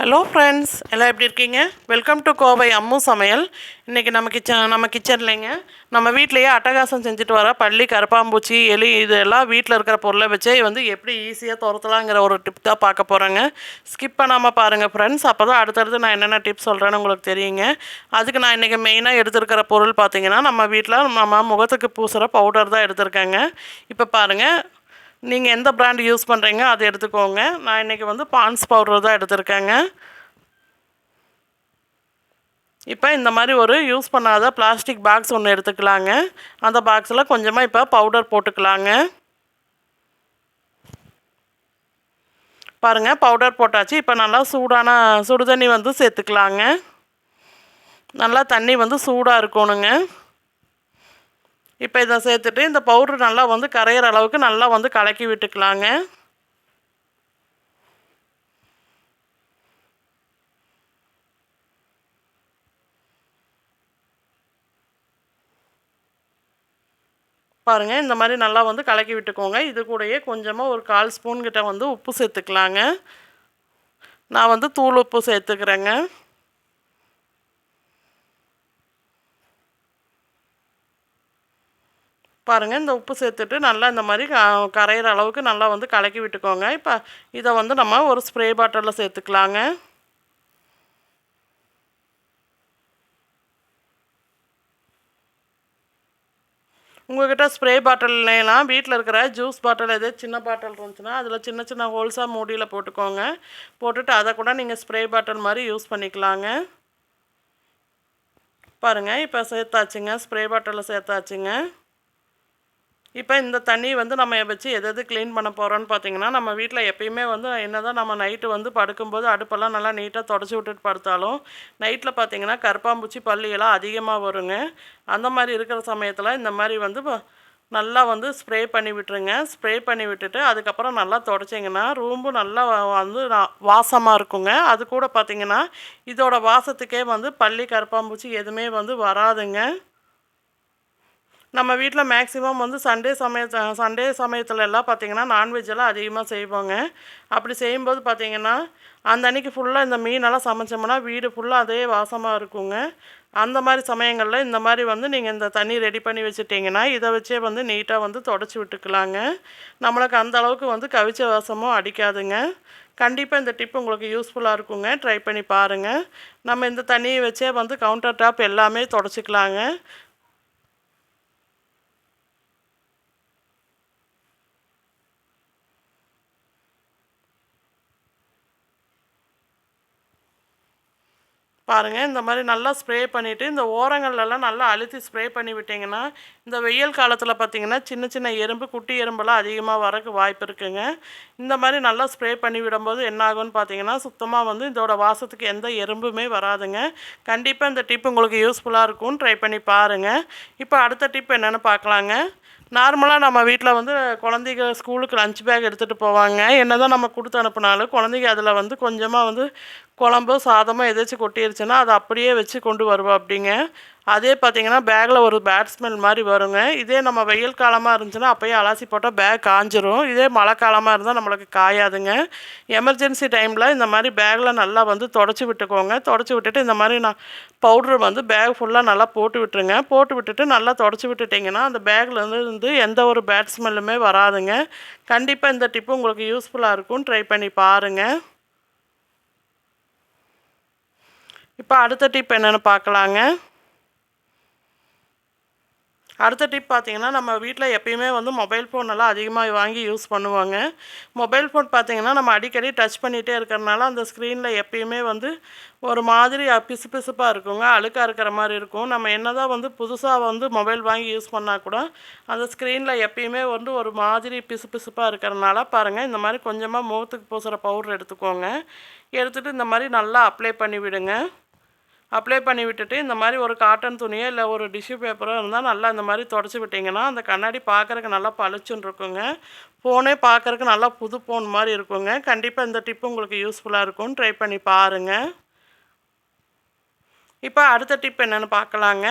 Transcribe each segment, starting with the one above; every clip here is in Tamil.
ஹலோ ஃப்ரெண்ட்ஸ் எல்லாம் எப்படி இருக்கீங்க? வெல்கம் டு கோவை அம்மு சமையல். இன்றைக்கி நம்ம கிச்சன் நம்ம கிச்சன்லேங்க நம்ம வீட்லேயே அட்டகாசம் செஞ்சுட்டு வர பள்ளி கரப்பாம்பூச்சி எலி இதெல்லாம் வீட்டில் இருக்கிற பொருளை வச்சே வந்து எப்படி ஈஸியாக துரத்தலாங்கிற ஒரு டிப் தான் பார்க்க போகிறேங்க ஸ்கிப் பண்ணாமல் பாருங்கள் ஃப்ரெண்ட்ஸ் அப்போ தான் அடுத்தடுத்து நான் என்னென்ன டிப்ஸ் சொல்கிறேன்னு உங்களுக்கு தெரியுங்க. அதுக்கு நான் இன்றைக்கி மெயினாக எடுத்துருக்கிற பொருள் பார்த்தீங்கன்னா நம்ம வீட்டில் நம்ம முகத்துக்கு பூசுகிற பவுடர் தான் எடுத்திருக்கேங்க. இப்போ பாருங்கள் நீங்கள் எந்த பிராண்ட் யூஸ் பண்ணுறீங்க அதை எடுத்துக்கோங்க. நான் இன்றைக்கி வந்து பான்ஸ் பவுடர் தான் எடுத்திருக்கேங்க. இப்போ இந்த மாதிரி ஒரு யூஸ் பண்ணாத பிளாஸ்டிக் பாக்ஸ் ஒன்று எடுத்துக்கலாங்க. அந்த பாக்ஸில் கொஞ்சமாக இப்போ பவுடர் போட்டுக்கலாங்க. பாருங்கள் பவுடர் போட்டாச்சு. இப்போ நல்லா சூடான சுடு தண்ணி வந்து சேர்த்துக்கலாங்க. நல்லா தண்ணி வந்து சூடாக இருக்கணுங்க. இப்போ இதை சேர்த்துட்டு இந்த பவுட்ரு நல்லா வந்து கரையிற அளவுக்கு நல்லா வந்து கலக்கி விட்டுக்கலாங்க. பாருங்கள் இந்த மாதிரி நல்லா வந்து கலக்கி விட்டுக்கோங்க. இது கூடயே கொஞ்சமாக ஒரு கால் ஸ்பூன் கிட்ட வந்து உப்பு சேர்த்துக்கலாங்க. நான் வந்து தூள் உப்பு சேர்த்துக்கிறேங்க. பாருங்கள் இந்த உப்பு சேர்த்துட்டு நல்லா இந்த மாதிரி க கரையிற அளவுக்கு நல்லா வந்து கலக்கி விட்டுக்கோங்க. இப்போ இதை வந்து நம்ம ஒரு ஸ்ப்ரே பாட்டிலில் சேர்த்துக்கலாங்க. உங்கள்கிட்ட ஸ்ப்ரே பாட்டில்லாம் வீட்டில் இருக்கிற ஜூஸ் பாட்டில் எதோ சின்ன பாட்டில் இருந்துச்சுன்னா அதில் சின்ன சின்ன ஹோல்ஸாக மூடியில் போட்டுக்கோங்க. போட்டுட்டு அதை கூட நீங்கள் ஸ்ப்ரே பாட்டில் மாதிரி யூஸ் பண்ணிக்கலாங்க. பாருங்கள் இப்போ சேர்த்தாச்சுங்க ஸ்ப்ரே பாட்டிலில் சேர்த்தாச்சுங்க. இப்போ இந்த தண்ணி வந்து நம்ம வச்சு எது எது க்ளீன் பண்ண போகிறோன்னு பார்த்தீங்கன்னா நம்ம வீட்டில் எப்பயுமே வந்து என்ன தான் நம்ம நைட்டு வந்து படுக்கும்போது அடுப்பெல்லாம் நல்லா நீட்டாக தொடச்சி விட்டுட்டு படுத்தாலும் நைட்டில் பார்த்தீங்கன்னா கருப்பாம்பூச்சி பள்ளியெல்லாம் அதிகமாக வருங்க. அந்த மாதிரி இருக்கிற சமயத்தில் இந்த மாதிரி வந்து நல்லா வந்து ஸ்ப்ரே பண்ணி விட்டுருங்க. ஸ்ப்ரே பண்ணி விட்டுட்டு அதுக்கப்புறம் நல்லா தொடச்சிங்கன்னா ரூம்பும் நல்லா வந்து வாசமாக இருக்குங்க. அது கூட பார்த்திங்கன்னா இதோட வாசத்துக்கே வந்து பள்ளி கருப்பாம்பூச்சி எதுவுமே வந்து வராதுங்க. நம்ம வீட்டில் மேக்ஸிமம் வந்து சண்டே சமய சண்டே சமயத்துல எல்லாம் பார்த்திங்கன்னா நான்வெஜ்ஜெல்லாம் அதிகமாக செய்வோங்க. அப்படி செய்யும்போது பார்த்திங்கன்னா அந்த அன்றைக்கி ஃபுல்லாக இந்த மீனெல்லாம் சமைச்சோம்னா வீடு ஃபுல்லாக அதே வாசமாக இருக்குங்க. அந்த மாதிரி சமயங்களில் இந்த மாதிரி வந்து நீங்கள் இந்த தண்ணி ரெடி பண்ணி வச்சுட்டிங்கன்னா இதை வச்சே வந்து நீட்டாக வந்து தொடச்சி விட்டுக்கலாங்க. நம்மளுக்கு அந்த அளவுக்கு வந்து கவிச்ச வாசமும் அடிக்காதுங்க. கண்டிப்பாக இந்த டிப் உங்களுக்கு யூஸ்ஃபுல்லாக இருக்குங்க. ட்ரை பண்ணி பாருங்கள் நம்ம இந்த தண்ணியை வச்சே வந்து கவுண்டர் டாப் எல்லாமே தொடச்சிக்கலாங்க. பாருங்கள் இந்த மாதிரி நல்லா ஸ்ப்ரே பண்ணிவிட்டு இந்த ஓரங்கள்லாம் நல்லா அழுத்தி ஸ்ப்ரே பண்ணி விட்டிங்கன்னா இந்த வெயில் காலத்தில் பார்த்திங்கன்னா சின்ன சின்ன எறும்பு குட்டி எறும்பெல்லாம் அதிகமாக வரக்கு வாய்ப்பு இருக்குங்க. இந்த மாதிரி நல்லா ஸ்ப்ரே பண்ணி விடும்போது என்ன ஆகும்னு பார்த்தீங்கன்னா சுத்தமாக வந்து இதோட வாசத்துக்கு எந்த எறும்புமே வராதுங்க. கண்டிப்பாக இந்த டிப் உங்களுக்கு யூஸ்ஃபுல்லாக இருக்கும்னு ட்ரை பண்ணி பாருங்கள் இப்போ அடுத்த டிப் என்னென்னு பார்க்கலாங்க நார்மலாக நம்ம வீட்டில் வந்து குழந்தைங்க ஸ்கூலுக்கு லஞ்ச் பேக் எடுத்துகிட்டு போவாங்க. என்ன தான் நம்ம கொடுத்து அனுப்புனாலும் குழந்தைங்க அதில் வந்து கொஞ்சமாக வந்து குழம்பு சாதமோ எதாச்சும் கொட்டிருச்சுன்னா அதை அப்படியே வச்சு கொண்டு வருவோம் அப்படிங்க. அதே பார்த்திங்கன்னா பேக்கில் ஒரு பேட் ஸ்மெல் மாதிரி வருங்க. இதே நம்ம வெயில் காலமாக இருந்துச்சுன்னா அப்போயே அலாசி போட்டால் பேக் காஞ்சிரும். இதே மழை காலமாக இருந்தால் நம்மளுக்கு காயாதுங்க. எமர்ஜென்சி டைமில் இந்த மாதிரி பேக்கில் நல்லா வந்து தொடச்சி விட்டுக்கோங்க. தொடச்சி விட்டுட்டு இந்த மாதிரி நான் பவுட்ரு வந்து பேக் ஃபுல்லாக நல்லா போட்டு விட்டுருங்க. போட்டு விட்டுட்டு நல்லா தொடச்சி விட்டுட்டிங்கன்னா அந்த பேக்லேருந்து இருந்து எந்த ஒரு பேட் ஸ்மெல்லுமே வராதுங்க. கண்டிப்பாக இந்த டிப்பு உங்களுக்கு யூஸ்ஃபுல்லாக இருக்கும். ட்ரை பண்ணி பாருங்கள் இப்போ அடுத்த டிப் என்னென்னு பார்க்கலாங்க அடுத்த டிப் பார்த்திங்கன்னா நம்ம வீட்டில் எப்பயுமே வந்து மொபைல் ஃபோன் எல்லாம் அதிகமாக வாங்கி யூஸ் பண்ணுவாங்க. மொபைல் ஃபோன் பார்த்திங்கன்னா நம்ம அடிக்கடி டச் பண்ணிகிட்டே இருக்கிறனால அந்த ஸ்க்ரீனில் எப்பயுமே வந்து ஒரு மாதிரி பிசு பிசுப்பாக இருக்குங்க. அழுக்காக இருக்கிற மாதிரி இருக்கும். நம்ம என்ன தான் வந்து புதுசாக வந்து மொபைல் வாங்கி யூஸ் பண்ணால் கூட அந்த ஸ்க்ரீனில் எப்பயுமே வந்து ஒரு மாதிரி பிசு பிசுப்பாக இருக்கிறனால பாருங்கள் இந்த மாதிரி கொஞ்சமாக முகத்துக்கு பூசுகிற பவுடர் எடுத்துக்கோங்க. எடுத்துகிட்டு இந்த மாதிரி நல்லா அப்ளை பண்ணி விடுங்க அப்ளை பண்ணி விட்டுட்டு இந்த மாதிரி ஒரு காட்டன் துணியோ இல்லை ஒரு டிஷ்யூ பேப்பரோ இருந்தால் நல்லா இந்த மாதிரி தொடச்சி விட்டிங்கன்னா அந்த கண்ணாடி பார்க்குறக்கு நல்லா பளிச்சுன்னு இருக்குங்க. ஃபோனே பார்க்குறக்கு நல்லா புது ஃபோன் மாதிரி இருக்குங்க. கண்டிப்பாக இந்த டிப்பு உங்களுக்கு யூஸ்ஃபுல்லாக இருக்கும். ட்ரை பண்ணி பாருங்கள் இப்போ அடுத்த டிப் என்னென்னு பார்க்கலாங்க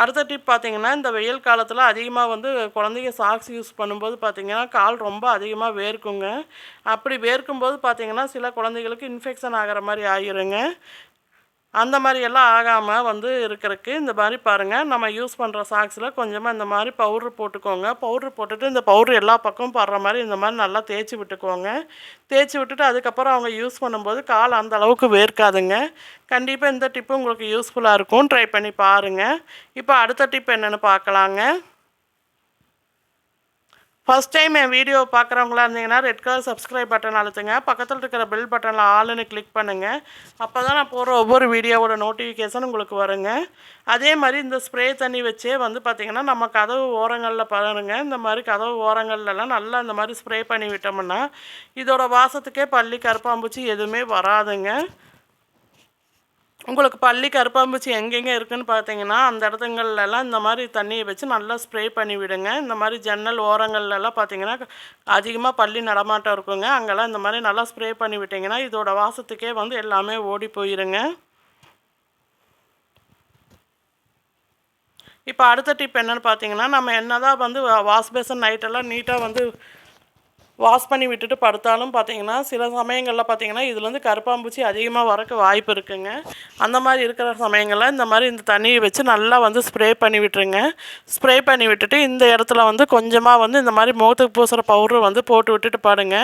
அடுத்த டிப் பார்த்தீங்கன்னா இந்த வெயில் காலத்தில் அதிகமாக வந்து குழந்தைங்க சாக்ஸ் யூஸ் பண்ணும்போது பார்த்தீங்கன்னா கால் ரொம்ப அதிகமாக வேர்க்குங்க. அப்படி வேர்க்கும்போது பார்த்தீங்கன்னா சில குழந்தைகளுக்கு இன்ஃபெக்ஷன் ஆகிற மாதிரி ஆகிருங்க அந்த மாதிரி எல்லாம் ஆகாமல் வந்து இருக்கிறதுக்கு இந்த மாதிரி பாருங்கள் நம்ம யூஸ் பண்ணுற சாக்ஸில் கொஞ்சமாக இந்த மாதிரி பவுட்ரு போட்டுக்கோங்க. பவுட்ரு போட்டுட்டு இந்த பவுட்ரு எல்லா பக்கமும் படுற மாதிரி இந்த மாதிரி நல்லா தேய்ச்சி விட்டுக்கோங்க. தேய்ச்சி விட்டுட்டு அதுக்கப்புறம் அவங்க யூஸ் பண்ணும்போது கால் அந்த அளவுக்கு வேர்க்காதுங்க. கண்டிப்பாக இந்த டிப்பு உங்களுக்கு யூஸ்ஃபுல்லாக இருக்கும். ட்ரை பண்ணி பாருங்கள் இப்போ அடுத்த டிப் என்னென்னு பார்க்கலாங்க. ஃபஸ்ட் டைம் என் வீடியோ பார்க்குறவங்களா இருந்தீங்கன்னா ரெட் கலர் சப்ஸ்கிரைப் பட்டன் அழுத்துங்க. பக்கத்தில் இருக்கிற பெல் பட்டனில் ஆளுன்னு கிளிக் பண்ணுங்கள் அப்போ தான் நான் போகிற ஒவ்வொரு வீடியோவோட நோட்டிஃபிகேஷன் உங்களுக்கு வருங்க. அதே மாதிரி இந்த ஸ்ப்ரே தண்ணி வச்சே வந்து பார்த்திங்கன்னா நம்ம கதவு ஓரங்களில் பாருங்க. இந்த மாதிரி கதவு ஓரங்கள்லாம் நல்லா இந்த மாதிரி ஸ்ப்ரே பண்ணி விட்டோம்னா இதோட வாசத்துக்கே பள்ளி கருப்பாம்பூச்சி எதுவுமே வராதுங்க. உங்களுக்கு பள்ளி கருப்பாம்பூச்சி எங்கெங்கே இருக்குதுன்னு பார்த்தீங்கன்னா அந்த இடத்துங்கள்லாம் இந்த மாதிரி தண்ணியை வச்சு நல்லா ஸ்ப்ரே பண்ணி விடுங்க. இந்த மாதிரி ஜன்னல் ஓரங்கள்லாம் பார்த்தீங்கன்னா அதிகமாக பள்ளி நடமாட்டம் இருக்குங்க. அங்கெல்லாம் இந்த மாதிரி நல்லா ஸ்ப்ரே பண்ணி விட்டிங்கன்னா இதோட வாசத்துக்கே வந்து எல்லாமே ஓடி போயிருங்க. இப்போ அடுத்த டிப் என்னென்னு பார்த்தீங்கன்னா நம்ம என்ன தான் வந்து வாஷ் பேசன் நைட்டெல்லாம் நீட்டாக வந்து வாஷ் பண்ணி விட்டுட்டு படுத்தாலும் பார்த்தீங்கன்னா சில சமயங்களில் பார்த்தீங்கன்னா இதுலேருந்து கருப்பாம்பூச்சி அதிகமாக வரக்கு வாய்ப்பு இருக்குங்க. அந்த மாதிரி இருக்கிற சமயங்களில் இந்த மாதிரி இந்த தண்ணியை வச்சு நல்லா வந்து ஸ்ப்ரே பண்ணி விட்டுருங்க. ஸ்ப்ரே பண்ணி விட்டுட்டு இந்த இடத்துல வந்து கொஞ்சமாக வந்து இந்த மாதிரி முகத்துக்கு பூசுகிற பவுடர் வந்து போட்டு விட்டுட்டு படுங்க.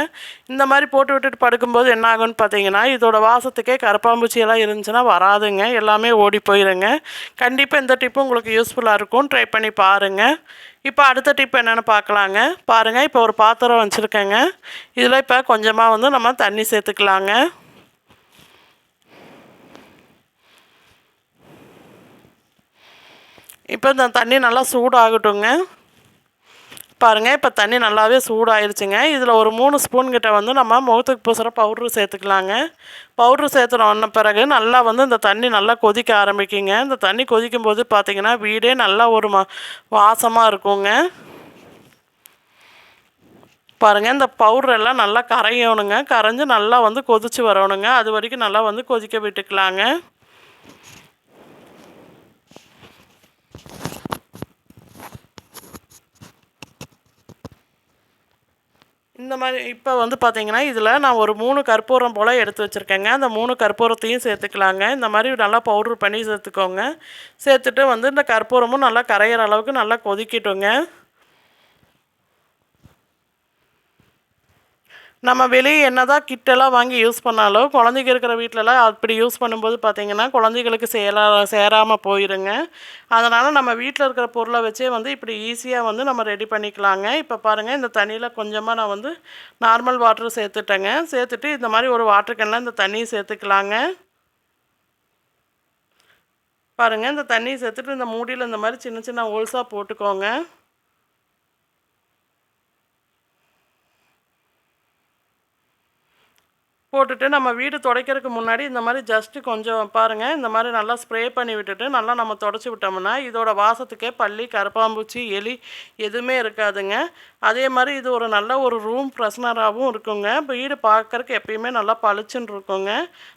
இந்த மாதிரி போட்டு விட்டுட்டு படுக்கும்போது என்ன ஆகும்னு பார்த்தீங்கன்னா இதோட வாசத்துக்கே கருப்பாம்பூச்சி எல்லாம் இருந்துச்சுன்னா வராதுங்க. எல்லாமே ஓடி போயிருங்க. கண்டிப்பாக இந்த டிப்பு உங்களுக்கு யூஸ்ஃபுல்லாக இருக்கும். ட்ரை பண்ணி பாருங்கள் இப்போ அடுத்த டிப் என்னென்னு பார்க்கலாங்க. பாருங்கள் இப்போ ஒரு பாத்திரம் வச்சுருக்கேங்க. இதில் இப்போ கொஞ்சமாக வந்து நம்ம தண்ணி சேர்த்துக்கலாங்க. இப்போ இந்த தண்ணி நல்லா சூடாகட்டுங்க. பாருங்கள் இப்போ தண்ணி நல்லாவே சூடாயிருச்சுங்க. இதில் ஒரு மூணு ஸ்பூன் கிட்ட வந்து நம்ம முகத்துக்கு பூசுகிற பவுட்ரு சேர்த்துக்கலாங்க. பவுட்ரு சேர்த்துன பிறகு நல்லா வந்து இந்த தண்ணி நல்லா கொதிக்க ஆரம்பிக்குங்க. இந்த தண்ணி கொதிக்கும் போது பார்த்திங்கன்னா வீடே நல்லா ஒரு மா வாசமாக இருக்குங்க. பாருங்கள் இந்த பவுட்ரெல்லாம் நல்லா கரையணுங்க. கரைஞ்சி நல்லா வந்து கொதித்து வரணுங்க. அது வரைக்கும் நல்லா வந்து கொதிக்க விட்டுக்கலாங்க. இந்த மாதிரி இப்போ வந்து பார்த்திங்கன்னா இதில் நான் ஒரு மூணு கற்பூரம் போல் எடுத்து வச்சுருக்கேங்க. அந்த மூணு கற்பூரத்தையும் சேர்த்துக்கலாங்க. இந்த மாதிரி நல்லா பவுட்ரு பண்ணி சேர்த்துக்கோங்க. சேர்த்துட்டு வந்து இந்த கற்பூரமும் நல்லா கரையிற அளவுக்கு நல்லா கொதிக்கட்டுங்க. நம்ம வெளியே என்ன தான் கிட்டெல்லாம் வாங்கி யூஸ் பண்ணாலும் குழந்தைங்க இருக்கிற வீட்டிலலாம் அப்படி யூஸ் பண்ணும்போது பார்த்திங்கன்னா குழந்தைகளுக்கு சேரா சேராமல் போயிருங்க. அதனால் நம்ம வீட்டில் இருக்கிற பொருளை வச்சே வந்து இப்படி ஈஸியாக வந்து நம்ம ரெடி பண்ணிக்கலாங்க. இப்போ பாருங்கள் இந்த தண்ணியில் கொஞ்சமாக நான் வந்து நார்மல் வாட்டர் சேர்த்துட்டேங்க. சேர்த்துட்டு இந்த மாதிரி ஒரு வாட்டர் கேனில் இந்த தண்ணியை சேர்த்துக்கலாங்க. பாருங்கள் இந்த தண்ணியை சேர்த்துட்டு இந்த மூடியில் இந்த மாதிரி சின்ன சின்ன ஹோல்ஸாக போட்டுக்கோங்க. போட்டுட்டு நம்ம வீடு துடைக்கிறதுக்கு முன்னாடி இந்த மாதிரி ஜஸ்ட்டு கொஞ்சம் பாருங்கள் இந்த மாதிரி நல்லா ஸ்ப்ரே பண்ணி விட்டுட்டு நல்லா நம்ம தொடச்சி விட்டோம்னா இதோட வாசத்துக்கே பள்ளி கரப்பாம்பூச்சி எலி எதுவுமே இருக்காதுங்க. அதே மாதிரி இது ஒரு நல்ல ஒரு ரூம் ஃப்ரெஷ்னராகவும் இருக்குங்க. வீடு பார்க்குறக்கு எப்பயுமே நல்லா பளிச்சுன்னு இருக்குங்க.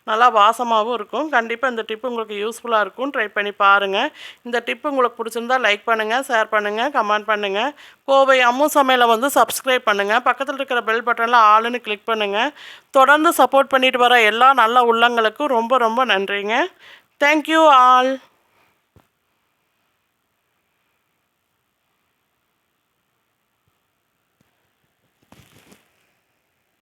நல்லா வாசமாகவும் இருக்கும். கண்டிப்பாக இந்த டிப்பு உங்களுக்கு யூஸ்ஃபுல்லாக இருக்கும் ட்ரை பண்ணி பாருங்கள் இந்த டிப்பு உங்களுக்கு பிடிச்சிருந்தா லைக் பண்ணுங்கள் ஷேர் பண்ணுங்கள் கமெண்ட் பண்ணுங்கள் கோவை அம்மு சமையலை வந்து சப்ஸ்கிரைப் பண்ணுங்கள் பக்கத்தில் இருக்கிற பெல் பட்டனில் ஆளுன்னு கிளிக் பண்ணுங்கள் தொடர்ந்து சப்போர்ட் பண்ணிட்டு வர எல்லா நல்ல உள்ளங்களுக்கும் ரொம்ப ரொம்ப நன்றிங்க. Thank you all